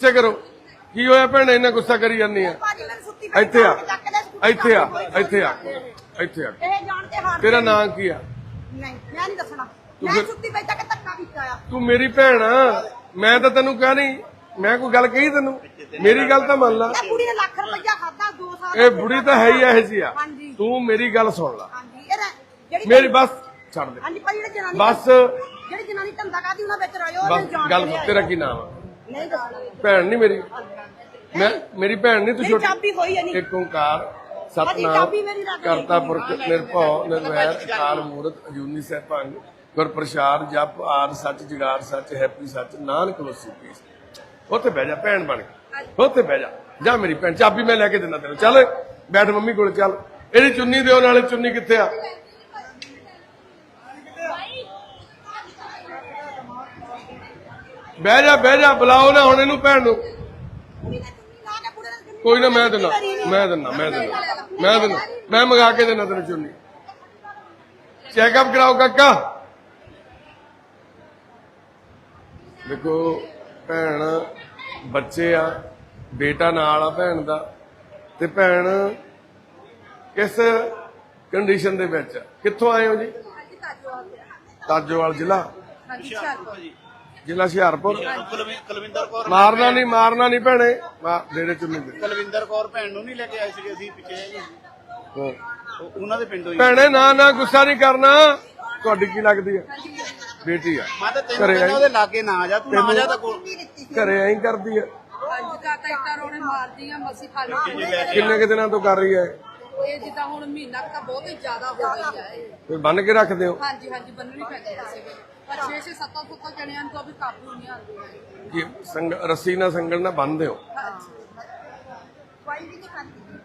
ਪਿੱਛੇ ਕਰੋ। ਕੀ ਹੋਇਆ ਭੈਣ ਇੰਨਾ ਗੁੱਸਾ ਕਰੀ ਜਾਂਦੀ ਆ? ਇੱਥੇ ਆ। ਇੱਥੇ ਆ ਇੱਥੇ ਆ। ਇੱਥੇ ਆ। ਇਹ ਜਾਣ ਕੇ ਹਾਰ ਤੇਰਾ ਨਾਂ ਕੀ ਆ? ਨਹੀਂ ਮੈਂ ਨਹੀਂ ਦੱਸਣਾ। ਤੂੰ ਮੈਂ ਫਿਰ- ਸੁੱਤੀ ਪਈ ਤੱਕ ਧੱਕਾ ਕੀਤਾ ਆ। ਤੂੰ ਮੇਰੀ ਭੈਣ ਆ। ਮੈਂ ਤਾਂ ਤੈਨੂੰ ਕਹਿ ਨਹੀਂ ਮੈਂ ਕੋਈ ਗੱਲ ਕਹੀ ਤੈਨੂੰ? ਮੇਰੀ ਗੱਲ ਤਾਂ ਮੰਨ ਲੈ। ਇਹ ਨੇ ਲੱਖ ਰੁਪਈਆ ਖਾਦਾ 2 ਸਾਲ ਇਹ ਬੁੜੀ ਤਾਂ ਹੈ ਹੀ ਇਹੋ ਜਿਹੀ ਆ। ਤੂੰ ਮੇਰੀ ਗੱਲ ਸੁਣ ਲੈ। ਹਾਂਜੀ ਇਹ ਮੇਰੀ ਬਸ ਛੱਡ ਦੇ। ਹਾਂਜੀ ਭਾਈ ਜਿਹੜੀ ਜਨਾਨੀ ਬਸ। ਜਿਹੜੀ ਜਨਾਨੀ ਧੰਦਾ ਕਰਦੀ ਉਹਨਾਂ ਵਿੱਚ ਜਾਣ ਗੱਲ। ਤੇਰਾ ਕੀ ਨਾਮ ਆ। ਨਹੀਂ ਦੱਸਣਾ ਭੈਣ ਨਹੀਂ ਮੇਰੀ। ਮੈਂ ਮੇਰੀ ਭੈਣ ਨਹੀਂ ਤੂੰ ਛੋਟੀ ਚਾਬੀ ਹੋਈ ਨਹੀਂ। ਇੱਕ ਓੰਕਾਰ ਸਤਨਾਮ। ਕਰਤਾ ਪੁਰਖ ਨਿਰਭਉ ਨਿਰਵੈਰ ਅਕਾਲ ਮੂਰਤ ਅਜੂਨੀ ਸਹਿਭੰਗ ਗੁਰ ਪ੍ਰਸਾਦ ਜਪ ਆਦ ਸੱਚ ਜੁਗਾਰ ਸੱਚ ਹੈਪੀ ਸੱਚ ਨਾਨਕ ਵਸੀ ਪੀਸ। ਉੱਥੇ ਬਹਿ ਜਾ ਭੈਣ ਬਣ ਕੇ। ਉੱਥੇ ਬਹਿ ਜਾ। ਜਾ ਮੇਰੀ ਭੈਣ ਚਾਬੀ ਮੈਂ ਲੈ ਕੇ ਦਿੰਦਾ ਤੈਨੂੰ। ਚੱਲ ਬੈਠ ਮੰਮੀ ਕੋਲ ਚੱਲ। ਇਹਦੀ ਚੁੰਨੀ ਦਿਓ ਨਾਲੇ ਚੁੰਨੀ ਕਿੱਥੇ ਆ? ਬਹਿ ਜਾ ਬਹਿ ਜਾ ਬੁਲਾਓ ਨਾ ਹੁਣ ਇਹਨੂੰ ਭੈਣ ਨੂੰ। ਕੋਈ ਨਾ ਮੈਂ ਦਿੰਦਾ ਮੈਂ ਦਿੰਦਾ ਮੈਂ ਦਿੰਦਾ ਮੈਂ ਦਿੰਦਾ। ਮੈਂ ਮੰਗਾ ਕੇ ਦਿੰਦਾ ਤੈਨੂੰ ਚੁੰਨੀ। ਚੈੱਕਅਪ ਕਰਾਓ ਕਾਕਾ। ਦੇਖੋ ਭੈਣ ਬੱਚੇ ਆ ਬੇਟਾ ਨਾਲ ਆ ਭੈਣ ਦਾ ਤੇ ਭੈਣ ਕਿਸ ਕੰਡੀਸ਼ਨ ਦੇ ਵਿੱਚ? ਕਿੱਥੋਂ ਆਏ ਹੋ ਜੀ? ਤਾਜੋਵਾਲ ਜ਼ਿਲ੍ਹਾ? ਹਾਂਜੀ ਹੁਸ਼ਿਆਰਪੁਰ। ਜ਼ਿਲ੍ਹਾ ਹੁਸ਼ਿਆਰਪੁਰ। ਕੁਲਵਿ- ਕੁਲਵਿੰਦਰ ਕੌਰ ਮਾਰਨਾ ਨਹੀਂ ਮਾਰਨਾ ਨਹੀਂ ਭੈਣੇ। ਦੇ ਚੁੰਨੀ ਦੇ। ਕੁਲਵਿੰਦਰ ਕੌਰ ਭੈਣ ਨੂੰ ਨਹੀਂ ਲੈ ਕੇ ਆਏ ਸੀਗੇ ਅਸੀਂ ਪਿੱਛੇ ਹਾਂ। ਉਹ- ਉਹਨਾਂ ਦੇ ਪਿੰਡੋਂ ਹੀ। ਭੈਣੇ ਨਾ ਨਾ ਗੁੱਸਾ ਨਹੀਂ ਕਰਨਾ। ਤੁਹਾਡੀ ਕੀ ਲੱਗਦੀ ਹੈ ਬੇਟੀ ਆ। ਮੈਂ ਤਾਂ ਤੈਨੂੰ ਘਰੇ ਕਹਿੰਦਾ ਆਈ। ਉਹਦੇ ਲਾਗੇ ਨਾ ਆ ਜਾ ਤੂੰ ਨਾ ਜਾ ਤਾਂ ਕੋਲ ਘਰੇ ਐਂ ਕਰਦੀ ਹੈ ਅੱਜ ਕਾਕਾ ਇੱਟਾਂ ਰੋਣੇ ਮਾਰਦੀ ਆ ਮਸੀ ਖਾਲੀ ਕਿੰਨੇ ਕੁ ਦਿਨਾਂ ਤੋਂ ਕਰ ਰਹੀ ਹੈ ਇਹ? ਜਿੱਦਾਂ ਹੁਣ ਮਹੀਨਾ ਕੁ ਤਾਂ ਬਹੁਤ ਹੀ ਜ਼ਿਆਦਾ ਹੋ ਗਈ ਆ ਇਹ। ਫਿਰ ਬੰਨ ਕੇ ਰੱਖਦੇ ਹੋ ਹਾਂਜੀ ਹਾਂਜੀ ਬੰਨਣੀ ਪੈਂਦੀ ਕਿਸੇ ਵੇਲੇ ਪਰ 6 6 7 7 ਜਣਿਆਂ ਨੂੰ ਤਾਂ ਵੀ ਕਾਬੂ ਨਹੀਂ ਆਉਂਦੇ। ਕਿ ਸੰਗ ਰੱਸੀ ਨਾਲ ਸੰਗਲ ਨਾਲ ਬੰਨਦੇ ਹੋ। ਕੋਈ ਵੀ ਨਹੀਂ ਖਾਂਦੀ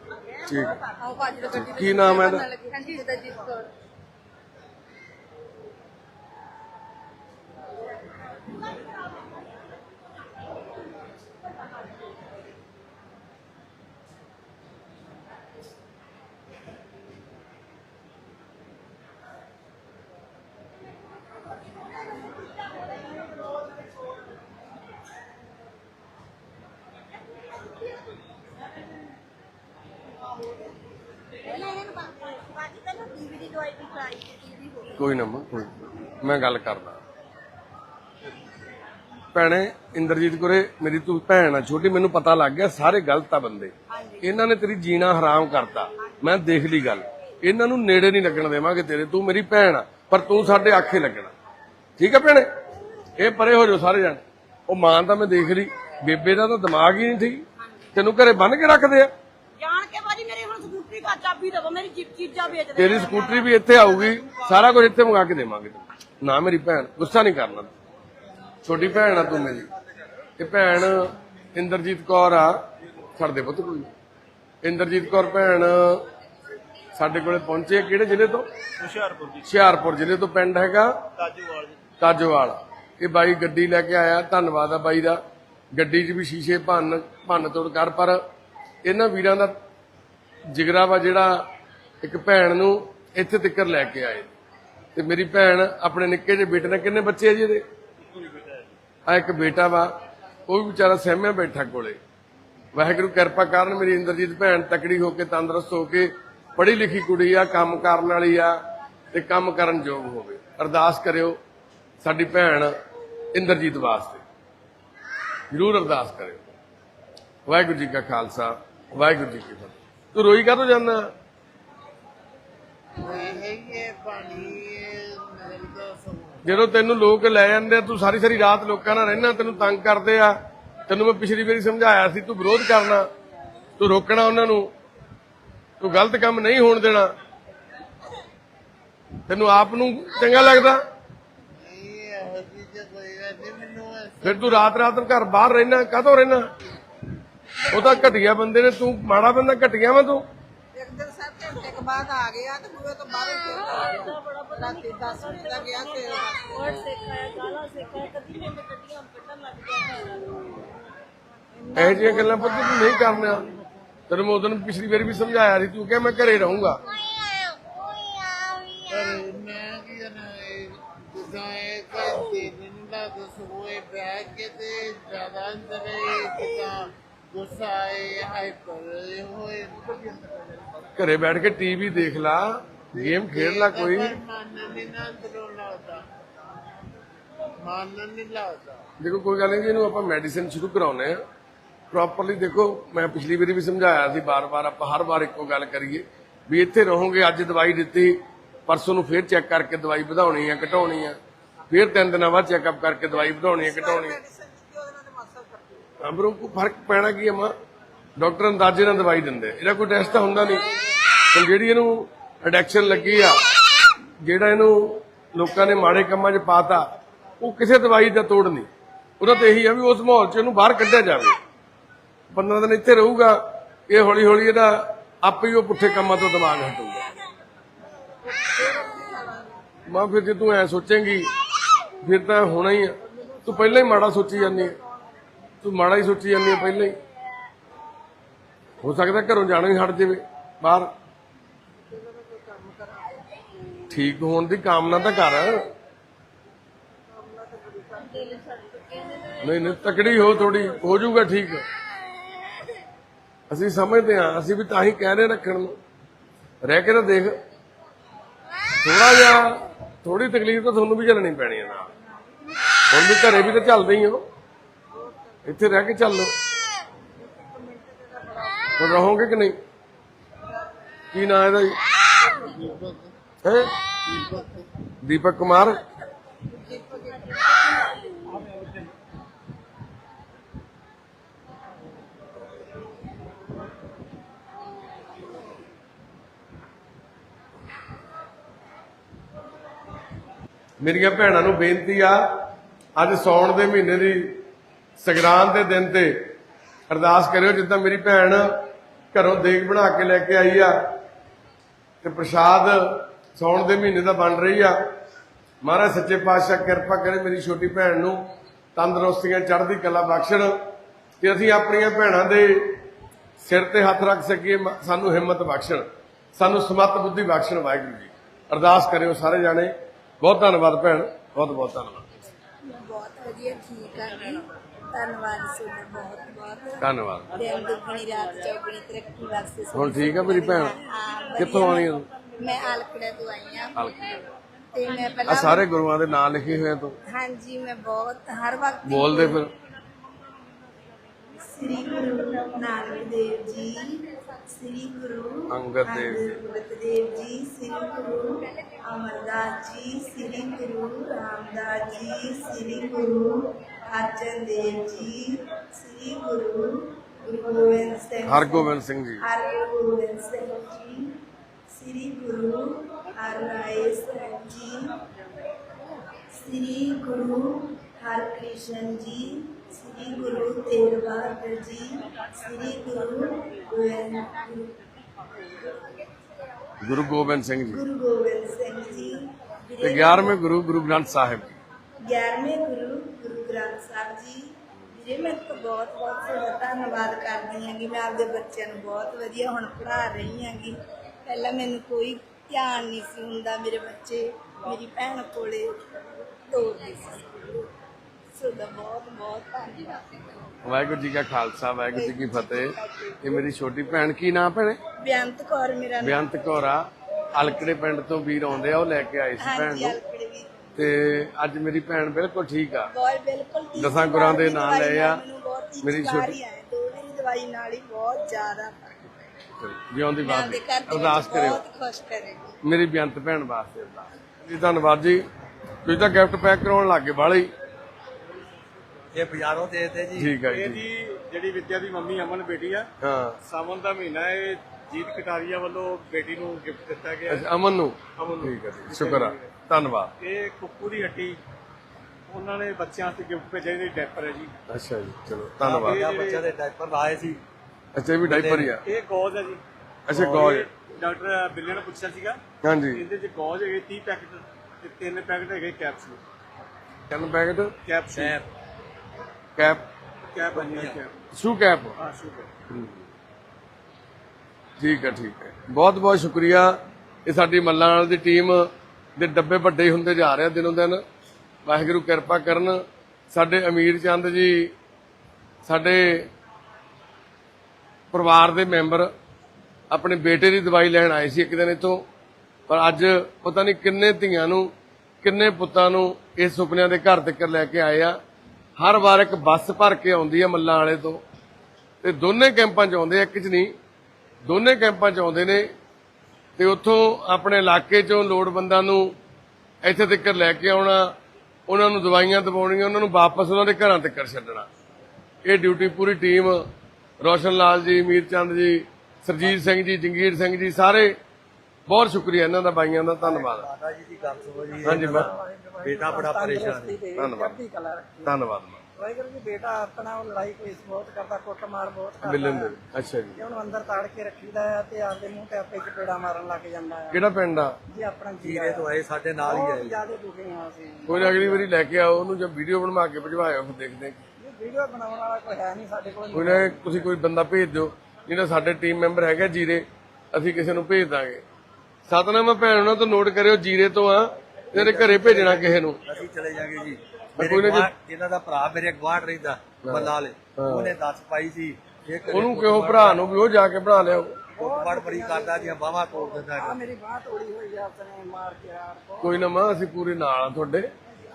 ਠੀਕ ਹੈ। ਆਓ ਭਾਜੀ ਦਾ ਗੱਡੀ ਕੀ ਨਾਮ ਹੈ ਇਹਦਾ? ਹਾਂਜੀ ਇਹਦਾ ਜੀ ਕੌਰ ਪਹਿਲਾਂ ਇਹਨੂੰ ਬਾਕੀ ਪਹਿਲਾਂ ਟੀਵੀ ਦੀ ਦਵਾਈ ਵੀ ਖਾਈ ਤੇ ਟੀਵੀ ਹੋ ਗਈ ਕੋਈ ਨਾ ਮਾਂ, ਕੋਈ ਨਾ। ਮੈਂ ਗੱਲ ਕਰਦਾ। ਭੈਣੇ ਇੰਦਰਜੀਤ ਕੋਰੇ ਮੇਰੀ ਤੂੰ ਭੈਣ ਆ ਛੋਟੀ ਮੈਨੂੰ ਪਤਾ ਲੱਗ ਗਿਆ ਸਾਰੇ ਗਲਤ ਆ ਬੰਦੇ। ਇਹਨਾਂ ਨੇ ਤੇਰੀ ਜੀਣਾ ਹਰਾਮ ਕਰਤਾ। ਮੈਂ ਦੇਖ ਲਈ ਗੱਲ। ਇਹਨਾਂ ਨੂੰ ਨੇੜੇ ਨਹੀਂ ਲੱਗਣ ਦੇਵਾਂਗੇ ਤੇਰੇ। ਤੂੰ ਮੇਰੀ ਭੈਣ ਆ ਪਰ ਤੂੰ ਸਾਡੇ ਆਖੇ ਲੱਗਣਾ। ਠੀਕ ਹੈ ਭੈਣੇ? ਇਹ ਪਰੇ ਹੋ ਜਾਓ ਸਾਰੇ ਜਣ। ਉਹ ਮਾਂ ਤਾਂ ਮੈਂ ਦੇਖ ਲਈ। ਬੇਬੇ ਦਾ ਤਾਂ ਦਿਮਾਗ ਹੀ ਨਹੀਂ ਠੀਕ। ਤੈਨੂੰ ਘਰੇ ਬੰਨ ਕੇ ਰੱਖਦੇ ਆ। ਹੁਣ ਸਕੂਟਰੀ ਦਾ ਚਾਬੀ ਦੇਵੋ ਮੇਰੀ ਚੀਜ਼ ਚੀਜ਼ਾਂ ਵੇਚ ਦੇ ਤੇਰੀ ਸਕੂਟਰੀ ਵੀ ਇੱਥੇ ਆਊਗੀ ਸਾਰਾ ਕੁਝ ਇੱਥੇ ਮੰਗਾ ਕੇ ਦੇਵਾਂਗੇ ਤੈਨੂੰ। ਨਾ ਮੇਰੀ ਭੈਣ ਗੁੱਸਾ ਨਹੀਂ ਕਰਨਾ। ਛੋਟੀ ਭੈਣ ਆ ਤੂੰ ਮੇਰੀ। ਇਹ ਭੈਣ ਇੰਦਰਜੀਤ ਕੌਰ ਆ ਦੇ ਪੁੱਤ ਕੋਈ। ਇੰਦਰਜੀਤ ਕੌਰ ਭੈਣ ਸਾਡੇ ਕੋਲੇ ਪਹੁੰਚੇ ਕਿਹੜੇ ਜ਼ਿਲ੍ਹੇ ਤੋਂ? ਹੁਸ਼ਿਆਰਪੁਰ ਦੀ ਹੁਸ਼ਿਆਰਪੁਰ ਜ਼ਿਲ੍ਹੇ ਤੋਂ ਪਿੰਡ ਹੈਗਾ। ਤਾਜੂਵਾਲ ਜੀ। ਤਾਜੋਵਾਲ। ਇਹ ਬਾਈ ਗੱਡੀ ਲੈ ਕੇ ਆਇਆ ਧੰਨਵਾਦ ਆ ਬਾਈ ਦਾ। ਗੱਡੀ 'ਚ ਵੀ ਸ਼ੀਸ਼ੇ ਭੰਨ ਭੰਨ ਤੋੜ ਕਰ ਪਰ ਇਹਨਾਂ ਵੀਰਾਂ ਦਾ ਜਿਗਰਾ ਵਾ ਜਿਹੜਾ ਇੱਕ ਭੈਣ ਨੂੰ ਇੱਥੇ ਤੱਕ ਲੈ ਕੇ ਆਏ। ਤੇ ਮੇਰੀ ਭੈਣ ਆਪਣੇ ਨਿੱਕੇ ਜਿਹੇ ਬੇਟੇ ਨਾਲ ਕਿੰਨੇ ਬੱਚੇ ਆ ਜੀ ਇਹਦੇ? ਆ ਇੱਕ ਬੇਟਾ ਵਾ, ਉਹ ਵੀ ਵਿਚਾਰਾ ਸਹਿਮਿਆ ਬੈਠਾ ਕੋਲੇ। ਵਾਹਿਗੁਰੂ ਕਿਰਪਾ ਕਰਨ ਮੇਰੀ ਇੰਦਰਜੀਤ ਭੈਣ ਤਕੜੀ ਹੋ ਕੇ, ਤੰਦਰੁਸਤ ਹੋ ਕੇ ਪੜ੍ਹੀ ਲਿਖੀ ਕੁੜੀ ਆ, ਕੰਮ ਕਰਨ ਵਾਲੀ ਆ ਤੇ ਕੰਮ ਕਰਨ ਯੋਗ ਹੋਵੇ। ਅਰਦਾਸ ਕਰਿਓ ਸਾਡੀ ਭੈਣ ਇੰਦਰਜੀਤ ਵਾਸਤੇ। ਜਰੂਰ ਅਰਦਾਸ ਕਰਿਓ। ਵਾਹਿਗੁਰੂ ਜੀ ਕਾ ਖਾਲਸਾ, ਵਾਹਿਗੁਰੂ ਜੀ ਕੀ ਫਤਿਹ। ਤੂੰ ਰੋਈ ਕਾਹਤੋਂ ਜਾਂਦਾ? ਇਹ ਪਾਣੀ ਜਦੋਂ ਤੈਨੂੰ ਲੋਕ ਲੈ ਜਾਂਦੇ ਆ ਤੂੰ ਸਾਰੀ ਸਾਰੀ ਰਾਤ ਲੋਕਾਂ ਨਾਲ ਰਹਿਣਾ ਤੈਨੂੰ ਤੰਗ ਕਰਦੇ ਆ। ਤੈਨੂੰ ਮੈਂ ਪਿਛਲੀ ਵਾਰੀ ਸਮਝਾਇਆ ਸੀ ਤੂੰ ਵਿਰੋਧ ਕਰਨਾ ਤੂੰ ਰੋਕਣਾ ਉਹਨਾਂ ਨੂੰ। ਤੂੰ ਗਲਤ ਕੰਮ ਨਹੀਂ ਹੋਣ ਦੇਣਾ। ਤੈਨੂੰ ਆਪ ਨੂੰ ਚੰਗਾ ਲੱਗਦਾ? ਫਿਰ ਤੂੰ ਰਾਤ ਰਾਤ ਘਰ ਬਾਹਰ ਰਹਿਣਾ ਕਾਹਤੋਂ ਰਹਿਣਾ ਉਹ ਤਾਂ ਘਟੀਆ ਬੰਦੇ ਨੇ ਤੂੰ ਮਾੜਾ ਬੰਦਾ ਘਟੀਆ ਵਾ ਤੂੰ। ਇੱਕ ਦਿਨ ਸਾਹਿਬ ਘੰਟੇ ਕੇ ਬਾਅਦ ਆ ਗਿਆ ਤੇ ਬੂਹੇ ਤੋਂ ਬਾਹਰ ਫਿਰ ਰਾਤੀ 10 ਵਜੇ ਦਾ ਗਿਆ ਤੇ ਹੋਰ ਸਿੱਖਿਆ ਗਾਲਾਂ ਸਿੱਖਿਆ ਕਦੀ ਨੇ ਕੱਟੀਆਂ ਕੱਟਣ ਲੱਗ ਗਿਆ ਇਹੋ ਜਿਹੀਆਂ ਗੱਲਾਂ ਪੁੱਤ ਤੂੰ ਨਹੀਂ ਕਰਨਾ ਤੈਨੂੰ ਮੈਂ ਉਦੋਂ ਪਿਛਲੀ ਵਾਰੀ ਵੀ ਸਮਝਾਇਆ ਸੀ ਤੂੰ ਕਿਹਾ ਮੈਂ ਘਰੇ ਰਹੂੰਗਾ। ਮੈਂ ਕੀ ਇਹ ਜਿੱਦਾਂ ਇਹ ਕੋਈ ਦਿਨ ਦਾ ਦਸੋਏ ਬੈਠ ਕੇ ਤੇ ਜ਼ਿਆਦਾ ਅੰਦਰ ਇਹ ਕਿਤਾ ਗੁੱਸਾ ਹੈ ਹਾਈਪਰ ਹੋਏ। ਘਰੇ ਬੈਠ ਕੇ ਟੀਵੀ ਦੇਖ ਲਾ ਗੇਮ ਖੇਡ ਲਾ ਕੋਈ। ਪਰ ਮਨ ਨਹੀਂ ਨਾ ਅੰਦਰੋਂ ਲਾਉਂਦਾ। ਮਨ ਨਹੀਂ ਲਾਉਂਦਾ। ਦੇਖੋ ਕੋਈ ਗੱਲ ਨਹੀਂ ਜੀ ਇਹਨੂੰ ਆਪਾਂ ਮੈਡੀਸਿਨ ਸ਼ੁਰੂ ਕਰਾਉਨੇ ਆ ਪ੍ਰੋਪਰਲੀ ਦੇਖੋ ਮੈਂ ਪਿਛਲੀ ਵਾਰੀ ਵੀ ਸਮਝਾਇਆ ਸੀ ਬਾਰ-ਬਾਰ ਆਪਾਂ ਹਰ ਵਾਰ ਇੱਕੋ ਗੱਲ ਕਰੀਏ ਵੀ ਇੱਥੇ ਰਹੋਗੇ ਅੱਜ ਦਵਾਈ ਦਿੱਤੀ ਪਰਸੋਂ ਨੂੰ ਫੇਰ ਚੈੱਕ ਕਰਕੇ ਦਵਾਈ ਵਧਾਉਣੀ ਆ ਘਟਾਉਣੀ ਆ ਫੇਰ ਤਿੰਨ ਦਿਨਾਂ ਬਾਅਦ ਚੈੱਕਅਪ ਕਰਕੇ ਦਵਾਈ ਵਧਾਉਣੀ ਆ ਘਟਾਉਣੀ ਆ ਮੈਡੀਸਨ ਦਿੱਤੀ ਉਹਦੇ ਨਾਲ ਤੇ ਮਾਸਾ ਫ਼ਰਕ ਕੋ ਫ਼ਰਕ ਪੈਣਾ ਕੀ ਆ ਡਾਕਟਰ ਅੰਦਾਜ਼ੇ ਨਾਲ ਦਵਾਈ ਦਿੰਦੇ ਇਹਦਾ ਕੋਈ ਟੈਸਟ ਤਾਂ ਹੁੰਦਾ ਨਹੀਂ। ਹੁਣ ਜਿਹੜੀ ਇਹਨੂੰ ਐਡਿਕਸ਼ਨ ਲੱਗੀ ਆ, ਜਿਹੜਾ ਇਹਨੂੰ ਲੋਕਾਂ ਨੇ ਮਾੜੇ ਕੰਮਾਂ 'ਚ ਪਾਤਾ, ਉਹ ਕਿਸੇ ਦਵਾਈ ਦਾ ਤੋੜ ਨਹੀਂ। ਉਹਦਾ ਤੇ ਇਹੀ ਆ ਵੀ ਉਸ ਮਾਹੌਲ 'ਚ ਇਹਨੂੰ ਬਾਹਰ ਕੱਢਿਆ ਜਾਵੇ। 15 ਦਿਨ ਇੱਥੇ ਰਹੂਗਾ, ਇਹ ਹੌਲੀ ਹੌਲੀ ਇਹਦਾ ਆਪੇ ਹੀ ਉਹ ਪੁੱਠੇ ਕੰਮਾਂ ਤੋਂ ਦਿਮਾਗ ਹਟੂਗਾ। ਮਾਂ, ਫਿਰ ਜੇ ਤੂੰ ਐ ਸੋਚੇਂਗੀ, ਫਿਰ ਤਾਂ ਹੋਣਾ ਹੀ ਆ। ਤੂੰ ਪਹਿਲਾਂ ਹੀ ਮਾੜਾ ਸੋਚੀ ਜਾਂਦੀ ਹੈ ਤੂੰ ਮਾੜਾ ਹੀ ਸੋਚੀ ਜਾਂਦੀ ਹੈ ਪਹਿਲਾਂ ਹੀ। ਹੋ ਸਕਦਾ ਘਰੋਂ ਜਾਣਾ ਹੀ ਹਟ ਜਾਵੇ, ਬਾਹਰ। ਠੀਕ ਹੋਣ ਦੀ ਕਾਮਨਾ ਤਾਂ ਕਰ। ਨਹੀਂ ਨਹੀਂ, ਤਕੜੀ ਹੋ ਥੋੜੀ ਹੋ ਜਾਊਗਾ ਠੀਕ। ਅਸੀਂ ਸਮਝਦੇ ਹਾਂ, ਅਸੀਂ ਵੀ ਤਾਂ ਹੀ ਕਹਿ ਰਹੇ ਰੱਖਣ ਨੂੰ। ਰਹਿ ਕੇ ਤਾਂ ਦੇਖ। ਥੋੜਾ ਜਿਹਾ ਥੋੜੀ ਤਕਲੀਫ ਤਾਂ ਤੁਹਾਨੂੰ ਵੀ ਝੱਲਣੀ ਪੈਣੀ ਹੈ ਨਾਲ। ਹੁਣ ਵੀ ਘਰੇ ਵੀ ਤਾਂ ਚੱਲਦੇ ਹੀ ਹੋ। ਇੱਥੇ ਰਹਿ ਕੇ ਚੱਲ ਲਓ। ਹੁਣ ਰਹੋਗੇ ਕਿ ਨਹੀਂ? ਕੀ ਨਾਂ ਇਹਦਾ ਜੀ? ਹੈ? ਦੀਪਕ ਕੁਮਾਰ। ਮੇਰੀਆਂ ਭੈਣਾਂ ਨੂੰ ਬੇਨਤੀ ਆ, ਅੱਜ ਸੌਣ ਦੇ ਮਹੀਨੇ ਦੀ ਸੰਗਰਾਂਦ ਦੇ ਦਿਨ ਤੇ ਅਰਦਾਸ ਕਰਿਓ, ਜਿੱਦਾਂ ਮੇਰੀ ਭੈਣ ਘਰੋਂ ਦੇਗ ਬਣਾ ਕੇ ਲੈ ਕੇ ਆਈ ਆ ਤੇ ਪ੍ਰਸ਼ਾਦ ਸੌਣ ਦੇ ਮਹੀਨੇ ਦਾ ਬਣ ਰਹੀ ਆ। ਮਹਾਰਾਜ ਸੱਚੇ ਪਾਤਸ਼ਾਹ ਕਿਰਪਾ ਕਰੇ ਮੇਰੀ ਛੋਟੀ ਭੈਣ ਨੂੰ ਤੰਦਰੁਸਤੀਆਂ ਚੜ੍ਹਦੀ ਕਲਾ ਬਖਸ਼ਣ ਤੇ ਅਸੀਂ ਆਪਣੀਆਂ ਭੈਣਾਂ ਦੇ ਸਿਰ ਤੇ ਹੱਥ ਰੱਖ ਸਕੀਏ ਸਾਨੂੰ ਹਿੰਮਤ ਬਖਸ਼ਣ, ਸਾਨੂੰ ਸਮਤ ਬੁੱਧੀ ਬਖਸ਼ਣ ਵਾਹਿਗੁਰੂ ਜੀ। ਅਰਦਾਸ ਕਰਿਓ ਸਾਰੇ ਜਾਣੇ। ਬਹੁਤ ਧੰਨਵਾਦ ਭੈਣ ਬਹੁਤ ਬਹੁਤ ਧੰਨਵਾਦ। ਬਹੁਤ ਵਧੀਆ ਠੀਕ ਆ ਜੀ। ਧੰਨਵਾਦ ਤੁਹਾਡਾ ਬਹੁਤ ਬਹੁਤ। ਧੰਨਵਾਦ। ਦਿਨ ਦੁੱਗਣੀ ਰਾਤ ਚੌਗਣੀ ਤਰੱਕੀ ਵਾਸਤੇ ਹੁਣ ਠੀਕ ਆ ਮੇਰੀ ਭੈਣ? ਹਾਂ, ਵਧੀਆ। ਕਿੱਥੋਂ ਆਉਣੀ ਆ ਤੂੰ? ਮੈਂ ਆਲਕੜਾ ਤੋਂ ਆਈ ਆ। ਤੇ ਮੈਂ ਆ ਪਹਿਲਾਂ ਸਾਰੇ ਗੁਰੂਆਂ ਦੇ ਨਾਂ ਲਿਖੇ ਹੋਏ ਆ ਤੂੰ। ਹਾਂਜੀ ਮੈਂ ਬਹੁਤ ਹਰ ਵਕਤ ਹੀ ਬੋਲਦੇ ਫਿਰ। ਸ੍ਰੀ ਗੁਰੂ ਨਾਨਕ ਦੇਵ ਜੀ ਸ੍ਰੀ ਗੁਰੂ ਅੰਗਦ ਦੇਵ ਜੀ। ਅੰਗਦ ਦੇਵ ਜੀ ਸ੍ਰੀ ਗੁਰੂ ਅਮਰਦਾਸ ਜੀ ਸ੍ਰੀ ਗੁਰੂ ਰਾਮਦਾਸ ਜੀ ਸ੍ਰੀ ਗੁਰੂ ਅਰਜਨ ਦੇਵ ਜੀ ਸ੍ਰੀ ਗੁਰੂ ਗੁਰੂ ਗੋਬਿੰਦ ਸਿੰਘ ਹਰਗੋਬਿੰਦ ਸਿੰਘ ਜੀ ਹਰਗੋਬਿੰਦ ਸਿੰਘ ਜੀ ਸ੍ਰੀ ਗੁਰੂ ਹਰਿਰਾਏ ਸਾਹਿਬ ਜੀ ਸ੍ਰੀ ਗੁਰੂ ਹਰਕ੍ਰਿਸ਼ਨ ਜੀ ਸ੍ਰੀ ਗੁਰੂ ਤੇਗ ਬਹਾਦਰ ਜੀ ਸ੍ਰੀ ਗੁਰੂ ਗੁਰੂ ਗੋਬਿੰਦ ਸਿੰਘ ਜੀ। ਗੁਰੂ ਗੋਬਿੰਦ ਸਿੰਘ ਜੀ ਤੇ 11ਵੇਂ ਗੁਰੂ ਗੁਰੂ ਗ੍ਰੰਥ ਸਾਹਿਬ। ਜੀ 11ਵੇਂ ਗੁਰੂ ਗੁਰੂ ਗ੍ਰੰਥ ਸਾਹਿਬ ਜੀ। ਵੀਰੇ ਮੈਂ ਤਾਂ ਬਹੁਤ ਬਹੁਤ ਤੁਹਾਡਾ ਧੰਨਵਾਦ ਕਰਦੀ ਹਾਂ ਕਿ ਮੈਂ ਆਪਦੇ ਬੱਚਿਆਂ ਨੂੰ ਬਹੁਤ ਵਧੀਆ ਹੁਣ ਪੜ੍ਹਾ ਰਹੀ ਹਾਂਗੀ ਪਹਿਲਾਂ ਮੈਨੂੰ ਕੋਈ ਧਿਆਨ ਨਹੀਂ ਸੀ ਹੁੰਦਾ ਮੇਰੇ ਬੱਚੇ ਮੇਰੀ ਭੈਣ ਕੋਲੇ ਤੋਰਦੇ ਸੀ। ਤੁਹਾਡਾ ਬਹੁਤ ਬਹੁਤ ਧੰਨਵਾਦ। ਵਾਹਿਗੁਰੂ ਜੀ ਕਾ ਖਾਲਸਾ ਵਾਹਿਗੁਰੂ ਜੀ ਕੀ ਫਤਿਹ। ਇਹ ਮੇਰੀ ਛੋਟੀ ਭੈਣ ਕੀ ਨਾਂ ਭੈਣੇ? ਬੇਅੰਤ ਕੌਰ ਮੇਰਾ ਨਾਮ। ਬੇਅੰਤ ਕੌਰਾ ਅਲਕੜੇ ਪਿੰਡ ਤੋਂ ਵੀਰ ਆਉਂਦੇ ਆ ਉਹ ਲੈ ਕੇ ਆਏ ਸੀ ਭੈਣ ਨੂੰ। ਤੇ ਅੱਜ ਮੇਰੀ ਭੈਣ ਬਿਲਕੁਲ ਠੀਕ ਆ। ਬਿਲਕੁਲ ਦਸਾਂ ਗੁਰਾਂ ਦੇ। ਨਾਂ ਲਏ ਆ। ਮੇਰੀ ਛੋਟੀ- ਦਵਾਈ ਨਾਲ ਹੀ ਬਹੁਤ ਜ਼ਿਆਦਾ ਫ਼ਰਕ ਪਿਆ। ਜਿਉਂਦੀ ਮੈਂ ਬਾਤ ਅਰਦਾਸ ਕਰਿਓ। ਬਹੁਤ ਖੁਸ਼ ਕਰੇਗੀ ਮੇਰੀ ਬੇਅੰਤ ਭੈਣ ਵਾਸਤੇ ਅਰਦਾਸ। ਜੀ ਧੰਨਵਾਦ ਜੀ। ਤੁਸੀਂ ਤਾਂ ਗਿਫਟ ਪੈਕ ਕਰਾਉਣ ਲੱਗੇ ਬਾਲੇ ਇਹ ਬਾਜ਼ਾਰੋਂ ਦੇ ਤੇ ਜੀ। ਠੀਕ ਇਹ ਜੀ। ਜੀ ਜਿਹੜੀ ਵਿਦਿਆ ਦੀ ਮੰਮੀ ਅਮਨ ਬੇਟੀ ਆ ਹਾਂ। ਸਾਵਨ ਦਾ ਮਹੀਨਾ ਹੈ ਜੀਤ ਕਟਾਰੀਆ ਵੱਲੋਂ ਬੇਟੀ ਨੂੰ ਗਿਫਟ ਦਿੱਤਾ ਗਿਆ। ਅੱਛਾ, ਅਮਨ ਨੂੰ? ਅਮਨ ਨੂੰ। ਠੀਕ ਹੈ ਜੀ ਸ਼ੁਕਰ ਆ। ਧੰਨਵਾਦ। ਇਹ ਕੁੱਕੂ ਦੀ ਹੱਟੀ ਉਹਨਾਂ ਨੇ ਬੱਚਿਆਂ ਤੇ ਗਿਫਟ ਭੇਜਿਆ ਇਹਦੇ ਡੈਪਰ ਹੈ ਜੀ। ਅੱਛਾ ਜੀ ਚਲੋ ਧੰਨਵਾਦ। ਆ ਬੱਚਿਆਂ ਦੇ ਡਾਈਪਰ ਲਾਏ ਸੀ। ਅੱਛਾ ਇਹ ਵੀ ਡਾਈਪਰ ਹੀ ਆ। ਇਹ ਗੌਜ਼ ਹੈ ਜੀ। ਅੱਛਾ ਗੌਜ। ਇਹ ਡਾਕਟਰ ਬਿੱਲੇ ਨੇ ਪੁੱਛਿਆ ਸੀਗਾ। ਹਾਂਜੀ। ਇਹਦੇ ਚ ਗੌਜ਼ ਹੈਗੇ 30 ਪੈਕਟ ਤੇ ਤਿੰਨ ਪੈਕਟ ਹੈਗੇ ਕੈਪਸੂਲ ਕਿੰਨ ਪੈਕਟ? Capsule cap? ਕੈਪ ਬਣੀ ਕੈਪ। ਸ਼ੂ ਕੈਪ? ਹਾਂ ਸ਼ੁਕਰ ਠੀਕ ਹੈ ਠੀਕ ਹੈ। ਬਹੁਤ ਬਹੁਤ ਸ਼ੁਕਰੀਆ। ਇਹ ਸਾਡੀ ਮੱਲਾਂ ਵਾਲ ਦੀ ਟੀਮ ਦੇ ਡੱਬੇ ਵੱਡੇ ਹੁੰਦੇ ਜਾ ਰਹੇ ਦਿਨੋਂ ਦਿਨ। ਵਾਹਿਗੁਰੂ ਕਿਰਪਾ ਕਰਨ। ਸਾਡੇ ਅਮੀਰ ਚੰਦ ਜੀ ਸਾਡੇ ਪਰਿਵਾਰ ਦੇ ਮੈਂਬਰ ਆਪਣੇ ਬੇਟੇ ਦੀ ਦਵਾਈ ਲੈਣ ਆਏ ਸੀ ਇੱਕ ਦਿਨ ਇੱਥੋਂ। ਪਰ ਅੱਜ ਪਤਾ ਨਹੀਂ ਕਿੰਨੇ ਧੀਆਂ ਨੂੰ ਕਿੰਨੇ ਪੁੱਤਾਂ ਨੂੰ ਇਸ ਸੁਪਨਿਆਂ ਦੇ ਘਰ ਤੱਕ ਲੈ ਕੇ ਆਏ ਆ। ਹਰ ਵਾਰ ਇੱਕ ਬੱਸ ਭਰ ਕੇ ਆਉਂਦੀ ਆ ਮੱਲਾਂ ਵਾਲੇ ਤੋਂ। ਤੇ ਦੋਨੇ ਕੈਂਪਾਂ 'ਚ ਆਉਂਦੇ ਇੱਕ 'ਚ ਨਹੀਂ। ਦੋਨੇ ਕੈਂਪਾਂ 'ਚ ਆਉਂਦੇ ਨੇ। ਤੇ ਉੱਥੋਂ ਆਪਣੇ ਇਲਾਕੇ 'ਚੋਂ ਲੋੜਵੰਦਾਂ ਨੂੰ ਇੱਥੇ ਤੱਕ ਲੈ ਕੇ ਆਉਣਾ ਉਹਨਾਂ ਨੂੰ ਦਵਾਈਆਂ ਦਿਵਾਉਣੀਆਂ ਉਹਨਾਂ ਨੂੰ ਵਾਪਸ ਉਹਨਾਂ ਦੇ ਘਰਾਂ ਤੱਕ ਛੱਡਣਾ। ਇਹ ਡਿਊਟੀ ਪੂਰੀ ਟੀਮ ਰੋਸ਼ਨ ਲਾਲ ਜੀ ਮੀਰ ਚੰਦ ਜੀ ਸਰਜੀਤ ਸਿੰਘ ਜੀ ਜੰਗੀਰ ਸਿੰਘ ਜੀ ਸਾਰੇ ਬਹੁਤ ਸ਼ੁਕਰੀਆ ਇਹਨਾਂ ਦਾ ਬਾਈਆਂ ਦਾ ਧੰਨਵਾਦ। ਹਾਂਜੀ, ਬੇਟਾ ਬੜਾ ਪਰੇਸ਼ਾਨ ਹੈ। ਧੰਨਵਾਦ। ਧੰਨਵਾਦ ਵਾਹਿਗੁਰੂ ਜੀ ਬੇਟਾ ਆਪਣਾ ਉਹ ਲੜਾਈ ਕੇਸ ਬਹੁਤ ਕਰਦਾ ਕੁੱਟਮਾਰ ਬਹੁਤ ਕਰਦਾ। ਮਿਲਨ ਦੇ ਅੱਛਾ ਜੀ। ਉਹਨੂੰ ਅੰਦਰ ਤਾੜ ਕੇ ਰੱਖੀਦਾ ਹੈ ਤੇ ਆਪਦੇ ਮੂੰਹ ਤੇ ਆਪੇ ਚਪੇੜਾ ਮਾਰਨ ਲੱਗ ਜਾਂਦਾ ਹੈ। ਕਿਹੜਾ ਪਿੰਡ ਆ? ਜੀ ਆਪਣਾ ਜੀ ਜੀਰੇ ਤੋਂ ਆਏ ਸਾਡੇ ਨਾਲ ਹੀ ਆਏ। ਜ਼ਿਆਦਾ ਦੁਖੀ ਹਾਂ ਅਸੀਂ। ਕੋਈ ਅਗਲੀ ਵਾਰੀ ਲੈ ਕੇ ਆਓ ਉਹਨੂੰ ਜਦ ਵੀਡੀਓ ਬਣਵਾ ਕੇ ਭਜਵਾਇਓ ਫਿਰ ਦੇਖਦੇ ਵੀਡੀਓ ਬਣਾਉਣ ਵਾਲਾ ਕੋਈ ਹੈ ਨਹੀਂ ਸਾਡੇ ਕੋਲ। ਕੋਈ ਨਾ ਤੁਸੀਂ ਕੋਈ ਬੰਦਾ ਭੇਜ ਦਿਓ ਜਿਹੜਾ ਸਾਡੇ ਟੀਮ ਮੈਂਬਰ ਹੈਗਾ ਜੀਰੇ ਅਸੀਂ ਕਿਸੇ ਨੂੰ ਭੇਜ ਦਾਂਗੇ। ਸਤਨਾਮ ਭੈਣ ਉਹਨਾਂ ਤੋਂ ਨੋਟ ਕਰਿਓ ਜੀਰੇ ਤੋਂ ਆ। ਤੇਰੇ ਘਰੇ ਭੇਜਣਾ ਕਿਸੇ ਨੂੰ। ਅਸੀਂ ਚਲੇ ਜਾਾਂਗੇ ਜੀ। ਕੋਈ ਨਾ ਇਹਨਾਂ ਦਾ ਭਰਾ ਮੇਰੇ ਗਵਾਂਢ ਰਹਿੰਦਾ ਬੱਲਾ ਵਾਲੇ ਉਹਨੇ ਦੱਸ ਪਾਈ ਸੀ ਇਹ ਘਰੇ ਉਹਨੂੰ ਕਿਉਂ ਭਰਾ ਨੂੰ ਵੀ ਉਹ ਜਾ ਕੇ ਬਣਾ ਲਿਆਓ। ਕੁੱਟਮਾਰ ਬੜੀ ਕਰਦਾ ਜੀ ਬਾਵਾ ਤੋੜ ਦਿੰਦਾ ਆ ਹੈਗਾ। ਮੇਰੀ ਬਾਹ ਤੋੜੀ ਹੋਈ ਆ ਆਪਣੇ ਮਾਰ ਕੇ ਯਾਰ ਕੋਈ ਨਾ ਮਾਂ ਅਸੀਂ ਪੂਰੇ ਨਾਲ ਆ ਤੁਹਾਡੇ।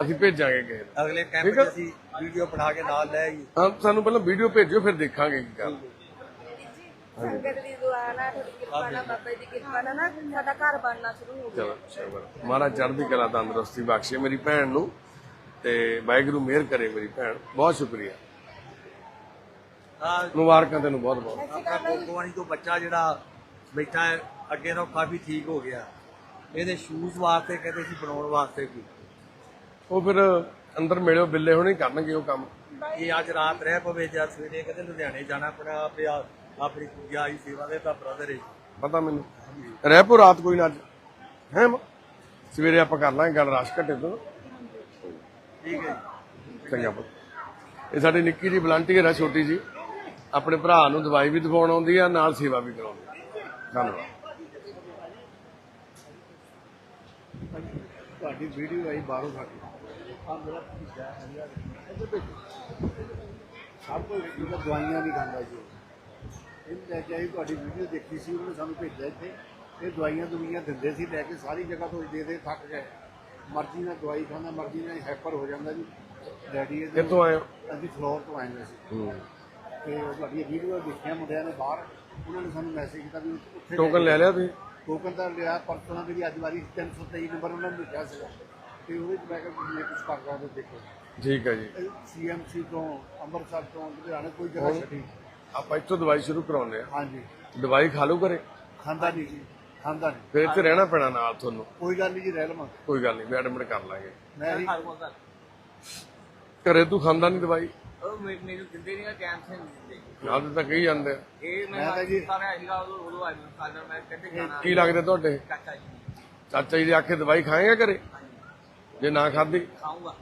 ਅਸੀਂ ਭੇਜਾਂਗੇ ਕਿਸੇ ਨੂੰ। ਅਗਲੇ ਕੈਂਪ 'ਚ ਅਸੀਂ ਵੀਡੀਓ ਬਣਾ ਕੇ ਨਾਲ ਲੈ ਆਈਏ। ਹਾਂ ਸਾਨੂੰ ਪਹਿਲਾਂ ਵੀਡੀਓ ਭੇਜਿਓ ਫਿਰ ਦੇਖਾਂਗੇ ਕੀ ਗੱਲ। ਸੰਗਤ ਦੀ ਦੁਆ ਨਾਲ ਤੁਹਾਡੀ ਕਿਰਪਾ ਨਾਲ ਬਾਬਾ ਜੀ ਦੀ ਕਿਰਪਾ ਨਾਲ ਨਾ ਸਾਡਾ ਘਰ ਬਣਨਾ ਸ਼ੁਰੂ ਹੋ ਗਿਆ। ਚਲੋ ਸ਼ੁਕਰ ਮਹਾਰਾਜ ਚੜ੍ਹਦੀ ਕਲਾ ਤੰਦਰੁਸਤੀ ਬਖਸ਼ੇ ਮੇਰੀ ਭੈਣ ਨੂੰ ਤੇ ਵਾਹਿਗੁਰੂ ਮਿਹਰ ਕਰੇ ਮੇਰੀ ਭੈਣ। ਬਹੁਤ ਸ਼ੁਕਰੀਆ। ਆ ਮੁਬਾਰਕਾਂ ਤੈਨੂੰ ਬਹੁਤ ਬਹੁਤ। ਆਪਣਾ ਕੋਕਵਾਨੀ ਤੋਂ ਬੱਚਾ ਜਿਹੜਾ ਬੈਠਾ ਹੈ ਅੱਗੇ ਨਾਲੋਂ ਕਾਫੀ ਠੀਕ ਹੋ ਗਿਆ। ਇਹਦੇ ਸ਼ੂਜ਼ ਵਾਸਤੇ ਕਹਿੰਦੇ ਸੀ ਬਣਾਉਣ ਵਾਸਤੇ ਕੋਈ ਉਹ ਫਿਰ ਅੰਦਰ ਮਿਲਿਓ ਬਿੱਲੇ ਹੋਣੇ ਕਰਨਗੇ ਉਹ ਕੰਮ। ਇਹ ਅੱਜ ਰਾਤ ਰਹਿ ਪਵੇ ਜਾਂ ਸਵੇਰੇ ਕਹਿੰਦੇ ਲੁਧਿਆਣੇ ਜਾਣਾ ਪੈਣਾ ਪਿਆ ਆਪਣੀ ਪੂਜਾ ਆਈ ਸੇਵਾ ਦੇ ਤਾਂ ਬ੍ਰਦਰ ਹੈ ਪਤਾ ਮੈਨੂੰ। ਰਹਿ ਪੋ ਰਾਤ ਕੋਈ ਨਾ ਹੈ ਸਵੇਰੇ ਆਪਾਂ ਕਰ ਲਾਂਗੇ ਗੱਲ ਰਸ਼ ਘਟੇ ਤੋਂ। ਠੀਕ ਹੈ ਜੀ। ਚੰਗਾ ਪੁੱਤ। ਇਹ ਸਾਡੀ ਨਿੱਕੀ ਜੀ ਵਲੰਟੀਅਰ ਹੈ ਛੋਟੀ ਜੀ ਆਪਣੇ ਭਰਾ ਨੂੰ ਦਵਾਈ ਵੀ ਦਿਵਾਉਣ ਆਉਂਦੀ ਆ ਨਾਲ ਸੇਵਾ ਵੀ ਕਰਾਉਂਦੀ ਆ। ਧੰਨਵਾਦ। ਤੁਹਾਡੀ ਵੀਡੀਓ ਆਈ ਬਾਹਰੋਂ ਸਾਡੀ ਆ ਮੇਰਾ ਭਤੀਜਾ ਹਰੀਆ ਇਹਦੇ ਵਿੱਚ ਸਭ ਜਿਹੜਾ ਦਵਾਈਆਂ ਨਹੀਂ ਖਾਂਦਾ ਜੀ ਇਹ ਲੈ ਕੇ ਆਈ ਤੁਹਾਡੀ ਵੀਡੀਓ ਦੇਖੀ ਸੀ ਉਹਨੇ ਸਾਨੂੰ ਭੇਜਿਆ ਇੱਥੇ। ਇਹ ਦਵਾਈਆਂ ਦੁਨੀਆਂ ਦਿੰਦੇ ਸੀ ਲੈ ਕੇ ਸਾਰੀ ਜਗ੍ਹਾ ਤੋਂ ਦੇ ਦੇ ਥੱਕ ਗਏ। ਮਰਜ਼ੀ ਨਾਲ ਦਵਾਈ ਖਾਂਦਾ ਮਰਜ਼ੀ ਨਾਲ ਹੈਪਰ ਹੋ ਜਾਂਦਾ ਜੀ। ਡੈਡੀ ਇਹਦੇ ਕਿੱਥੋਂ ਆਏ ਹੋ? ਅਸੀਂ ਫਲੋਰ ਤੋਂ ਆਏ ਹੋਏ ਸੀ। ਤੇ ਉਹ ਤੁਹਾਡੀ ਵੀਡੀਓ ਦੇਖਿਆ ਮੁੰਡਿਆਂ ਨੇ ਬਾਹਰ ਉਹਨਾਂ ਨੇ ਸਾਨੂੰ ਮੈਸੇਜ ਕੀਤਾ ਵੀ ਉੱਥੇ ਟੋਕਨ ਲੈ ਲਿਆ ਤੁਸੀਂ? ਟੋਕਨ ਤਾਂ ਲਿਆ ਪਰਸੋਂ ਨਾਲ ਮੇਰੀ ਅੱਜ ਵਾਰੀ 323 ਨੰਬਰ ਉਹਨਾਂ ਨੇ ਲਿਖਿਆ ਸੀਗਾ। ਤੇ ਉਹਦੇ ਚ ਮੈਂ ਕਿਹਾ ਤੁਸੀਂ ਇਹ ਕੁਝ ਕਰ ਹੋ ਦੇਖੋ। ਠੀਕ ਹੈ ਜੀ। ਸੀਐਮਸੀ ਤੋਂ ਅੰਮ੍ਰਿਤਸਰ ਤੋਂ ਲੁਧਿਆਣੇ ਕੋਈ ਜਗ੍ਹਾ ਛੱਡੀ। ਆਪਾਂ ਇੱਥੋਂ ਦਵਾਈ ਸ਼ੁਰੂ ਕਰਾਉਂਦੇ ਆ ਹਾਂਜੀ। ਦਵਾਈ ਖਾ ਲਓ ਘਰੇ? ਖਾਂਦਾ ਨਹੀਂ ਜੀ ਖਾਂਦਾ ਨਹੀਂ। ਫਿਰ ਇੱਥੇ ਰਹਿਣਾ ਪੈਣਾ ਨਾਲ ਤੁਹਾਨੂੰ। ਕੋਈ ਗੱਲ ਨਹੀਂ ਜੀ ਰਹਿ ਲਵਾਂ ਕੋਈ ਗੱਲ ਨਹੀਂ ਐਡਮਿਟ ਕਰ ਲਾਂਗੇ। ਮੈਂ ਹੀ ਘਰੇ ਤੂੰ ਖਾਂਦਾ ਨਹੀਂ ਦਵਾਈ? ਉਹ ਮੇ- ਮੈਨੂੰ ਦਿੰਦੇ ਨਹੀਂ ਨਹੀਂ ਦਿੰਦੇ। ਆਪ ਤਾਂ ਕਹੀ ਜਾਂਦੇ ਆ। ਇਹ ਮੈਂ ਮੈਂ ਤਾਂ ਜੀ- ਸਾਰਾ ਹੈਗਾ ਉਦੋਂ ਉਦੋਂ ਆਇਆ ਸਾਡਾ ਮੈਂ ਕਹਿੰਦੇ ਜਾਣਾ ਕੀ ਲੱਗਦੇ ਤੁਹਾਡੇ? ਚਾਚਾ ਜੀ। ਚਾਚਾ ਜੀ ਦੇ ਆਖੇ ਦਵਾਈ ਖਾਏਗਾ ਘਰੇ? ਜੇ ਨਾ ਖਾਦੀ ਖਾਊਂਗਾ।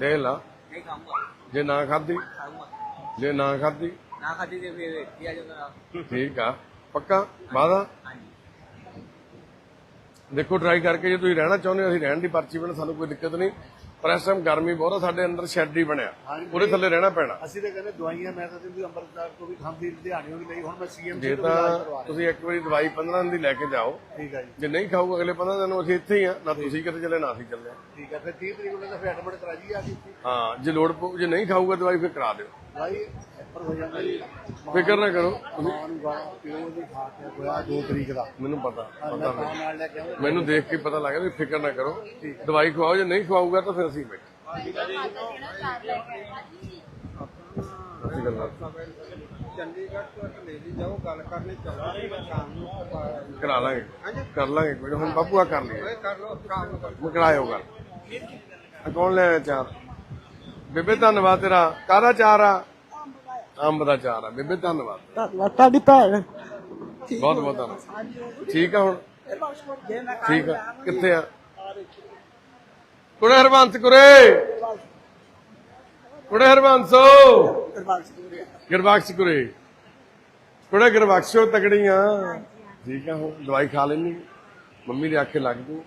ਦੇਖ ਲਾ। ਨਹੀਂ ਖਾਊਂਗਾ। ਜੇ ਨਾ ਖਾਦੀ ਖਾਊਂਗਾ। ਜੇ ਨਾ ਖਾਦੀ ਨਾ ਖਾਦੀ ਤੇ ਫਿਰ ਕੀ ਆ ਜਾਂਦਾ ਠੀਕ ਆ ਪੱਕਾ? ਵਾਦਾ? ਹਾਂਜੀ। ਦੇਖੋ ਟਰਾਈ ਕਰਕੇ ਜੇ ਤੁਸੀਂ ਰਹਿਣਾ ਚਾਹੁੰਦੇ ਹੋ ਅਸੀਂ ਰਹਿਣ ਦੀ ਪਰਚੀ ਬਣਾ ਸਾਨੂੰ ਕੋਈ ਦਿੱਕਤ ਨਹੀਂ। ਪਰ ਇਸ ਟਾਈਮ ਗਰਮੀ ਬਹੁਤ ਆ ਸਾਡੇ ਅੰਦਰ ਸ਼ੈੱਡ ਹੀ ਬਣਿਆ। ਹਾਂਜੀ। ਉਹਦੇ ਥੱਲੇ ਰਹਿਣਾ ਪੈਣਾ। ਅਸੀਂ ਤਾਂ ਕਹਿੰਦੇ ਦਵਾਈਆਂ ਮੈਂ ਤਾਂ ਦਿੰਦੀ ਅੰਮ੍ਰਿਤਸਰ ਤੋਂ ਵੀ ਖਾਂਦੀ ਲੁਧਿਆਣਿਓਂ ਵੀ ਲਈ ਹੁਣ ਮੈਂ ਸੀਐਮਸੀ ਜੇ ਤੋਂ ਵੀ ਤੁਸੀਂ ਇੱਕ ਵਾਰੀ ਦਵਾਈ 15 ਦਿਨ ਦੀ ਲੈ ਕੇ ਜਾਓ। ਠੀਕ ਹੈ ਜੀ। ਜੇ ਨਹੀਂ ਖਾਊਗਾ ਅਗਲੇ 15 ਦਿਨ ਨੂੰ ਅਸੀਂ ਇੱਥੇ ਹੀ ਆ ਨਾ ਤੁਸੀਂ ਕਿਤੇ ਚੱਲੇ ਨਾ ਅਸੀਂ ਚੱਲੇ। ਠੀਕ ਹੈ ਫਿਰ 30 ਤਰੀਕ ਨੂੰ ਤਾਂ ਫਿਰ ਐਡਮਿਟ ਕਰਾ ਜੀ ਆ ਜੀ ਹਾਂ ਜੇ ਲੋੜ ਪਊ ਜੇ ਨਹੀਂ ਖਾਊਗਾ ਦਵਾਈ ਫਿਰ ਕਰਾ ਦਿਓ। ਭਾਈ ਹੈਪਰ ਹੋ ਜਾਂਦਾ ਜੀ। ਫਿਕਰ ਨਾ ਕਰੋ। ਮਾਂ ਨੂੰ ਗਾਲਾਂ ਪਿਓ ਦੀ ਖਾ ਕੇ ਹੋਇਆ 2 ਤਰੀਕ ਦਾ। ਮੈਨੂੰ ਪਤਾ ਮੈਂ ਪਤਾ ਤਾਂ ਮੈਨੂੰ। ਨਾਲ ਲੈ ਕੇ ਆਉਂਦਾ ਮੈਨੂੰ ਦੇਖ ਕੇ ਪਤਾ ਲੱਗਾ ਵੀ ਫਿਕਰ ਨਾ ਕਰੋ। ਦਵਾਈ ਖਵਾਓ ਜੇ ਨਹੀਂ ਖਵਾਊਗਾ ਤਾਂ ਫਿਰ ਅਸੀਂ ਬੈਠੇ। ਚੰਡੀਗੜ੍ਹ ਤੋਂ ਲੈ ਲਈ ਜਾਓ ਗੱਲ ਕਰਨੀ ਚੱਲਾਂਗੇ ਸ਼ਾਮ ਨੂੰ ਕਰਾ ਲਾਂਗੇ। ਕਰ ਲਾਂਗੇ ਕੋਈ। ਹੁਣ ਬਾਪੂ ਆ ਕਰ ਲਈਏ। ਕਰ ਲਓ ਸ਼ਾਮ ਨੂੰ ਮੈਂ ਕਰਾਇਓ ਗੱਲ। ਕੌਣ ਲੈ ਆਇਆ ਚਾਰ? ਬੇਬੇ ਧੰਨਵਾਦ ਤੇਰਾ। ਕਾਹਦਾ ਚਾਰ ਆ? ਅੰਬ ਦਾ ਚਾਰ ਆ। ਬੇਬੇ ਧੰਨਵਾਦ। ਤੁਹਾਡੀ ਭੈਣ। ਬਹੁਤ ਬਹੁਤ ਧੰਨਵਾਦ। ਠੀਕ ਆ ਹੁਣ? ਠੀਕ ਆ। ਕਿੱਥੇ ਆ? ਕੁੜੇ ਹਰਬੰਸ ਕੁਰੇ ਕੁੜੇ ਹਰਬੰਸੋ। ਗਿਰਬਖਸ਼ ਕੁਰੇ ਕੁੜੇ ਗਿਰਬਖਸ਼ੋ ਤਕੜੀਆਂ ਠੀਕ ਆ ਹੁਣ ਦਵਾਈ ਖਾ ਲੈਣੀ ਮੰਮੀ ਦੇ ਆਖੇ ਲੱਗ ਜੂ।